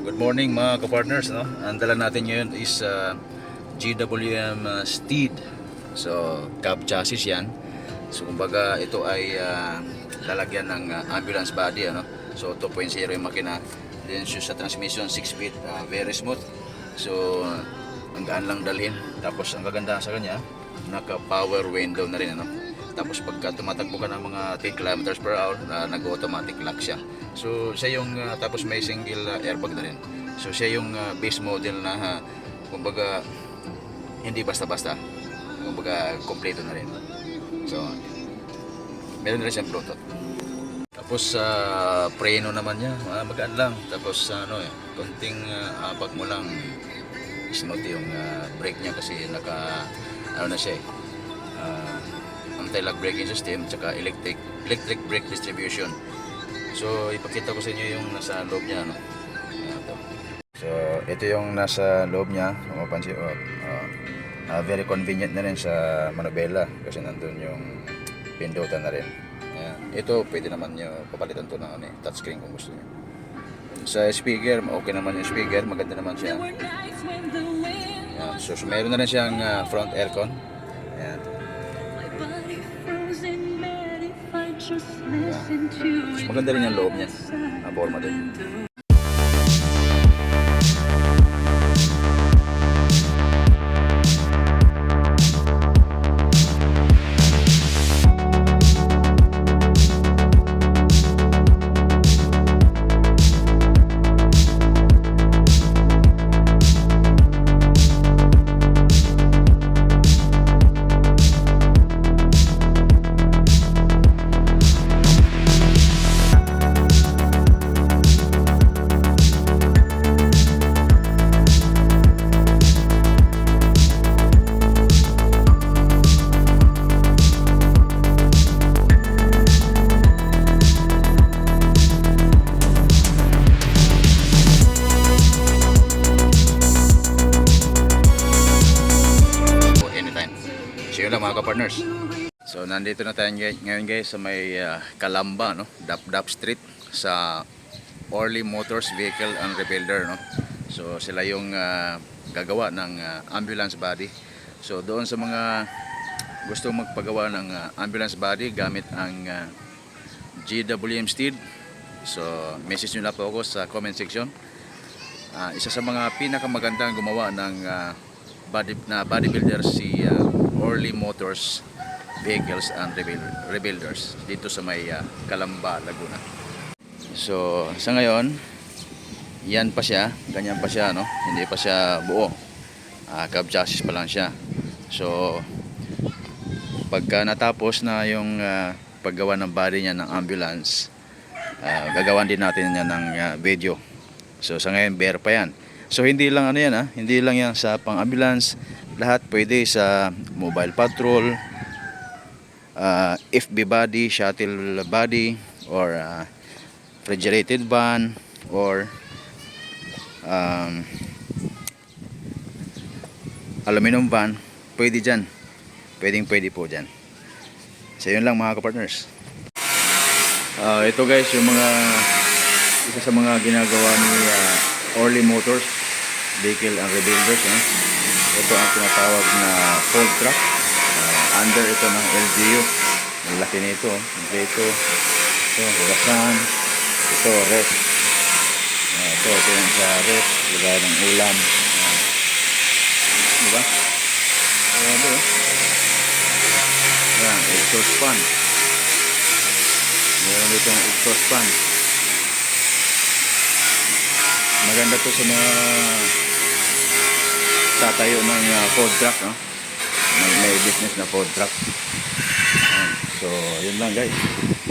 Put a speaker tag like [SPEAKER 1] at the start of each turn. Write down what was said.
[SPEAKER 1] good morning mga kapartners. No? Ang dala natin ngayon is uh, GWM uh, Steed. So, cab chassis yan. So, kumbaga ito ay uh, lalagyan ng uh, ambulance body. Ano? So, 2.0 yung makina. Then, shoes sa transmission, 6 speed, uh, very smooth. So, ang gaan lang dalhin. Tapos, ang kagandahan sa kanya, naka-power window na rin. Ano? Tapos pagka tumatakbo ka ng mga 10 kilometers per hour, na nag-automatic lock siya. So siya yung, uh, tapos may single uh, airbag na rin. So siya yung uh, base model na, uh, kumbaga, hindi basta-basta. Kumbaga, kompleto na rin. So, meron rin siyang Bluetooth. Tapos sa preno naman niya, uh, magaan lang. Tapos ano eh, konting uh, abag mo lang smooth yung uh, brake niya kasi naka ano na siya eh. Uh, anti-lock braking system tsaka electric electric brake distribution. So ipakita ko sa inyo yung nasa loob niya no. Ito. So ito yung nasa loob niya, kung mapansin oh, oh. Ah, very convenient na rin sa Manobela kasi nandun yung pindutan na rin. Ayan. Ito pwede naman nyo papalitan to ng ano, eh, touchscreen kung gusto niyo. Sa speaker, okay naman yung speaker, maganda naman siya. Ayan. So, so meron na rin siyang ah, front aircon. Mas maganda rin yung loob niya. Ang forma din. So lang mga ka-partners. So nandito na tayo ngay- ngayon guys sa may ah, Kalamba, no? Dap Dap Street sa Orly Motors Vehicle and Rebuilder, no? So sila yung ah, gagawa ng ah, ambulance body. So doon sa mga gusto magpagawa ng ah, ambulance body gamit ang ah, GWM Steed. So message nyo na po ako sa comment section. Ah, isa sa mga pinakamagandang gumawa ng ah, body na bodybuilder si uh, Orly Motors Vehicles and Rebuild- Rebuilders dito sa may uh, Calamba, Laguna. So, sa ngayon, yan pa siya, ganyan pa siya, no? Hindi pa siya buo. Uh, cab chassis pa lang siya. So, pagka natapos na yung uh, paggawa ng body niya ng ambulance, uh, gagawan din natin yan ng uh, video. So, sa ngayon, bare pa yan. So hindi lang ano yan ha, hindi lang yan sa pang-ambulance, lahat pwede sa mobile patrol, uh, FB body, shuttle body, or uh, refrigerated van, or um, aluminum van, pwede dyan. Pwedeng pwede po dyan. So yun lang mga kapartners. Uh, ito guys, yung mga isa sa mga ginagawa ni uh, Orly Motors Vehicle and Rebuilders no? Ito ang tinatawag na fold truck. Uh, under ito ng LGU ang laki nito oh. ito ito hugasan ito rest uh, ito ito yung sa rest lugar ng ulam. Uh, diba? Grabe, oh. yan exhaust fan. Meron dito ng exhaust fan. Maganda to sa mga tatayo ng uh, food truck no? may, may business na food truck. So yun lang guys